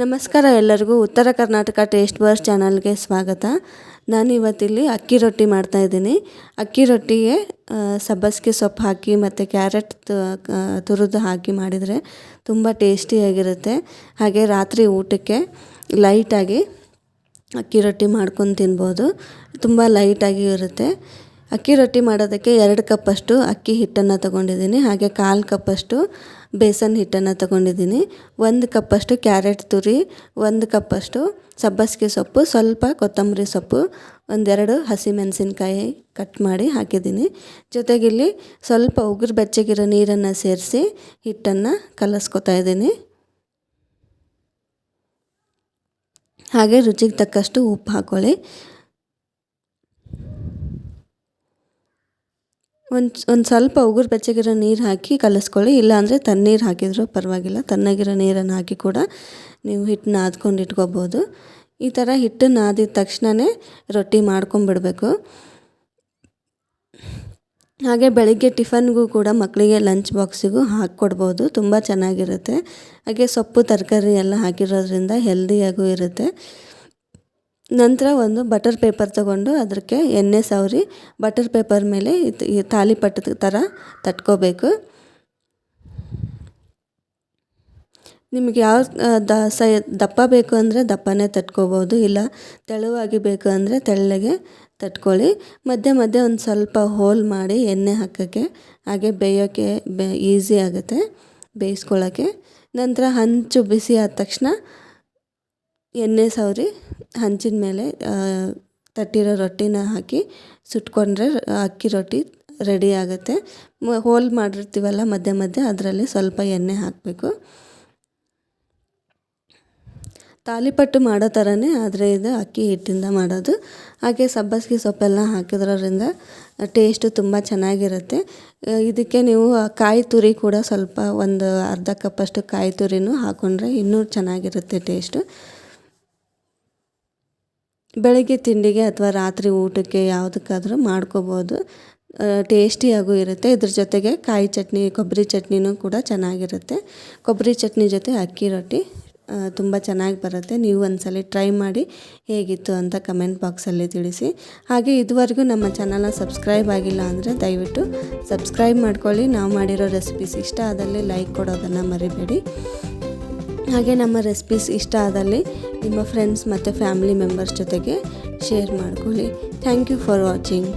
ನಮಸ್ಕಾರ ಎಲ್ಲರಿಗೂ. ಉತ್ತರ ಕರ್ನಾಟಕ ಟೇಸ್ಟ್ ಬರ್ಸ್ ಚಾನಲ್ಗೆ ಸ್ವಾಗತ. ನಾನು ಇವತ್ತಿಲ್ಲಿ ಅಕ್ಕಿ ರೊಟ್ಟಿ ಮಾಡ್ತಾಯಿದ್ದೀನಿ ಅಕ್ಕಿ ರೊಟ್ಟಿಗೆ ಸಬ್ಬಸ್ಗೆ ಸೊಪ್ಪು ಹಾಕಿ ಮತ್ತು ಕ್ಯಾರೆಟ್ ತುರಿದು ಹಾಕಿ ಮಾಡಿದರೆ ತುಂಬ ಟೇಸ್ಟಿಯಾಗಿರುತ್ತೆ ಹಾಗೆ ರಾತ್ರಿ ಊಟಕ್ಕೆ ಲೈಟಾಗಿ ಅಕ್ಕಿ ರೊಟ್ಟಿ ಮಾಡ್ಕೊಂಡು ತಿನ್ಬೋದು. ತುಂಬ ಲೈಟಾಗಿ ಇರುತ್ತೆ. ಅಕ್ಕಿ ರೊಟ್ಟಿ ಮಾಡೋದಕ್ಕೆ ಎರಡು ಕಪ್ಪಷ್ಟು ಅಕ್ಕಿ ಹಿಟ್ಟನ್ನು ತಗೊಂಡಿದ್ದೀನಿ, ಹಾಗೆ ಕಾಲು ಕಪ್ಪಷ್ಟು ಬೇಸನ್ ಹಿಟ್ಟನ್ನು ತಗೊಂಡಿದ್ದೀನಿ. ಒಂದು ಕಪ್ಪಷ್ಟು ಕ್ಯಾರೆಟ್ ತುರಿ, ಒಂದು ಕಪ್ಪಷ್ಟು ಸಬ್ಬಸಿಗೆ ಸೊಪ್ಪು, ಸ್ವಲ್ಪ ಕೊತ್ತಂಬರಿ ಸೊಪ್ಪು, ಒಂದೆರಡು ಹಸಿಮೆಣಸಿನ್ಕಾಯಿ ಕಟ್ ಮಾಡಿ ಹಾಕಿದ್ದೀನಿ. ಜೊತೆಗಿಲ್ಲಿ ಸ್ವಲ್ಪ ಉಗುರು ಬೆಚ್ಚಗಿರೋ ನೀರನ್ನು ಸೇರಿಸಿ ಹಿಟ್ಟನ್ನು ಕಲಸ್ಕೊತಾ ಇದ್ದೀನಿ. ಹಾಗೆ ರುಚಿಗೆ ತಕ್ಕಷ್ಟು ಉಪ್ಪು ಹಾಕ್ಕೊಳ್ಳಿ ಒಂದು ಒಂದು ಸ್ವಲ್ಪ ಉಗುರು ಬೆಚ್ಚಗಿರೋ ನೀರು ಹಾಕಿ ಕಲಿಸ್ಕೊಳ್ಳಿ. ಇಲ್ಲಾಂದರೆ ತಣ್ಣೀರು ಹಾಕಿದರೂ ಪರವಾಗಿಲ್ಲ. ತಣ್ಣಗಿರೋ ನೀರನ್ನು ಹಾಕಿ ಕೂಡ ನೀವು ಹಿಟ್ಟನ್ನ ಆದ್ಕೊಂಡು ಇಟ್ಕೋಬೋದು. ಈ ಥರ ಹಿಟ್ಟು ನಾದಿದ ತಕ್ಷಣವೇ ರೊಟ್ಟಿ ಮಾಡ್ಕೊಂಬಿಡಬೇಕು ಹಾಗೆ ಬೆಳಿಗ್ಗೆ ಟಿಫನ್ಗೂ ಕೂಡ ಮಕ್ಕಳಿಗೆ ಲಂಚ್ ಬಾಕ್ಸಿಗೂ ಹಾಕ್ಕೊಡ್ಬೋದು. ತುಂಬ ಚೆನ್ನಾಗಿರುತ್ತೆ. ಹಾಗೆ ಸೊಪ್ಪು, ತರಕಾರಿ ಎಲ್ಲ ಹಾಕಿರೋದ್ರಿಂದ ಹೆಲ್ದಿಯಾಗೂ ಇರುತ್ತೆ. ನಂತರ ಒಂದು ಬಟರ್ ಪೇಪರ್ ತಗೊಂಡು ಅದಕ್ಕೆ ಎಣ್ಣೆ ಸವರಿ, ಬಟರ್ ಪೇಪರ್ ಮೇಲೆ ತಾಲಿಪಟ್ಟದ ಥರ ತಟ್ಕೋಬೇಕು. ನಿಮಗೆ ಯಾವ ದ, ಸೈ, ದಪ್ಪ ಬೇಕು ಅಂದರೆ ದಪ್ಪನೇ ತಟ್ಕೋಬೋದು, ಇಲ್ಲ ತೆಳುವಾಗಿ ಬೇಕು ಅಂದರೆ ತೆಳ್ಳಗೆ ತಟ್ಕೊಳ್ಳಿ. ಮಧ್ಯೆ ಮಧ್ಯೆ ಒಂದು ಸ್ವಲ್ಪ ಹೋಲ್ ಮಾಡಿ ಎಣ್ಣೆ ಹಾಕೋಕ್ಕೆ, ಹಾಗೆ ಬೇಯೋಕ್ಕೆ ಬೇ, ಈಸಿ ಆಗುತ್ತೆ ಬೇಯಿಸ್ಕೊಳ್ಳೋಕ್ಕೆ ನಂತರ ಹಂಚು ಬಿಸಿ ಆದ ತಕ್ಷಣ ಎಣ್ಣೆ ಸವರಿ ಹಂಚಿನ ಮೇಲೆ ತಟ್ಟಿರೋ ರೊಟ್ಟಿನ ಹಾಕಿ ಸುಟ್ಕೊಂಡ್ರೆ ಅಕ್ಕಿ ರೊಟ್ಟಿ ರೆಡಿ ಆಗುತ್ತೆ. ಹೋಲ್ ಮಾಡಿರ್ತೀವಲ್ಲ ಮಧ್ಯೆ ಮಧ್ಯೆ, ಅದರಲ್ಲಿ ಸ್ವಲ್ಪ ಎಣ್ಣೆ ಹಾಕಬೇಕು. ತಾಲಿಪಟ್ಟು ಮಾಡೋ ಥರನೇ ಆದರೆ ಇದು ಅಕ್ಕಿ ಹಿಟ್ಟಿಂದ ಮಾಡೋದು. ಹಾಗೆ ಸಬ್ಬಸಿಗೆ ಸೊಪ್ಪೆಲ್ಲ ಹಾಕಿದ್ರಿಂದ ಟೇಸ್ಟು ತುಂಬ ಚೆನ್ನಾಗಿರುತ್ತೆ. ಇದಕ್ಕೆ ನೀವು ಕಾಯಿ ತುರಿ ಕೂಡ ಸ್ವಲ್ಪ ಒಂದು ಅರ್ಧ ಕಪ್ಪಷ್ಟು ಕಾಯಿ ತುರಿನೂ ಹಾಕ್ಕೊಂಡ್ರೆ ಇನ್ನೂ ಚೆನ್ನಾಗಿರುತ್ತೆ ಟೇಸ್ಟು ಬೆಳಗ್ಗೆ ತಿಂಡಿಗೆ ಅಥವಾ ರಾತ್ರಿ ಊಟಕ್ಕೆ ಯಾವುದಕ್ಕಾದರೂ ಮಾಡ್ಕೋಬೋದು. ಟೇಸ್ಟಿಯಾಗೂ ಇರುತ್ತೆ. ಇದ್ರ ಜೊತೆಗೆ ಕಾಯಿ ಚಟ್ನಿ, ಕೊಬ್ಬರಿ ಚಟ್ನಿನೂ ಕೂಡ ಚೆನ್ನಾಗಿರುತ್ತೆ. ಕೊಬ್ಬರಿ ಚಟ್ನಿ ಜೊತೆ ಅಕ್ಕಿ ರೊಟ್ಟಿ ತುಂಬ ಚೆನ್ನಾಗಿ ಬರುತ್ತೆ. ನೀವು ಒಂದ್ಸಲ ಟ್ರೈ ಮಾಡಿ ಹೇಗಿತ್ತು ಅಂತ ಕಮೆಂಟ್ ಬಾಕ್ಸಲ್ಲಿ ತಿಳಿಸಿ. ಹಾಗೆ ಇದುವರೆಗೂ ನಮ್ಮ ಚಾನಲ್ನ ಸಬ್ಸ್ಕ್ರೈಬ್ ಆಗಿಲ್ಲ ಅಂದರೆ ದಯವಿಟ್ಟು ಸಬ್ಸ್ಕ್ರೈಬ್ ಮಾಡ್ಕೊಳ್ಳಿ. ನಾವು ಮಾಡಿರೋ ರೆಸಿಪೀಸ್ ಇಷ್ಟ ಆದಲ್ಲಿ ಲೈಕ್ ಕೊಡೋದನ್ನು ಮರಿಬೇಡಿ. ಹಾಗೆ ನಮ್ಮ ರೆಸಿಪೀಸ್ ಇಷ್ಟ ಆದಲ್ಲಿ ನಿಮ್ಮ ಫ್ರೆಂಡ್ಸ್ ಮತ್ತು ಫ್ಯಾಮಿಲಿ ಮೆಂಬರ್ಸ್ ಜೊತೆಗೆ ಶೇರ್ ಮಾಡ್ಕೊಳ್ಳಿ. Thank you for watching